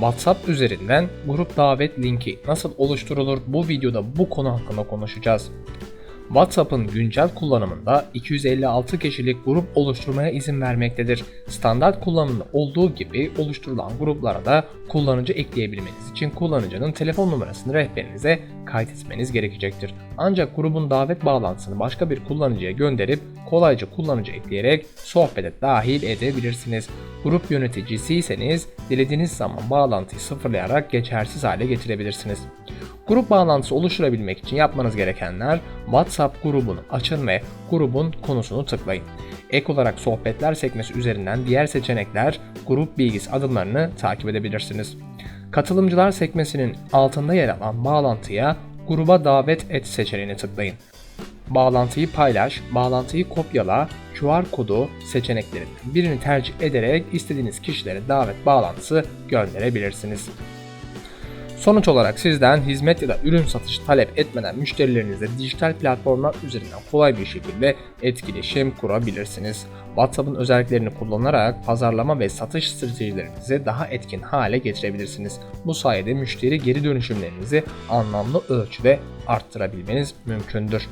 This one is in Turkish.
WhatsApp üzerinden grup davet linki nasıl oluşturulur bu videoda bu konu hakkında konuşacağız. WhatsApp'ın güncel kullanımında 256 kişilik grup oluşturmaya izin vermektedir. Standart kullanımda olduğu gibi oluşturulan gruplara da kullanıcı ekleyebilmeniz için kullanıcının telefon numarasını rehberinize kaydetmeniz gerekecektir. Ancak grubun davet bağlantısını başka bir kullanıcıya gönderip kolayca kullanıcı ekleyerek sohbete dahil edebilirsiniz. Grup yöneticisiyseniz dilediğiniz zaman bağlantıyı sıfırlayarak geçersiz hale getirebilirsiniz. Grup bağlantısı oluşturabilmek için yapmanız gerekenler WhatsApp grubunu açın ve grubun konusunu tıklayın. Ek olarak sohbetler sekmesi üzerinden diğer seçenekler grup bilgisi adımlarını takip edebilirsiniz. Katılımcılar sekmesinin altında yer alan bağlantıya gruba davet et seçeneğini tıklayın. Bağlantıyı paylaş, bağlantıyı kopyala, QR kodu seçeneklerinden birini tercih ederek istediğiniz kişilere davet bağlantısı gönderebilirsiniz. Sonuç olarak sizden hizmet ya da ürün satışı talep etmeden müşterilerinizle dijital platformlar üzerinden kolay bir şekilde etkileşim kurabilirsiniz. WhatsApp'ın özelliklerini kullanarak pazarlama ve satış stratejilerinizi daha etkin hale getirebilirsiniz. Bu sayede müşteri geri dönüşümlerinizi anlamlı ölçüde arttırabilmeniz mümkündür.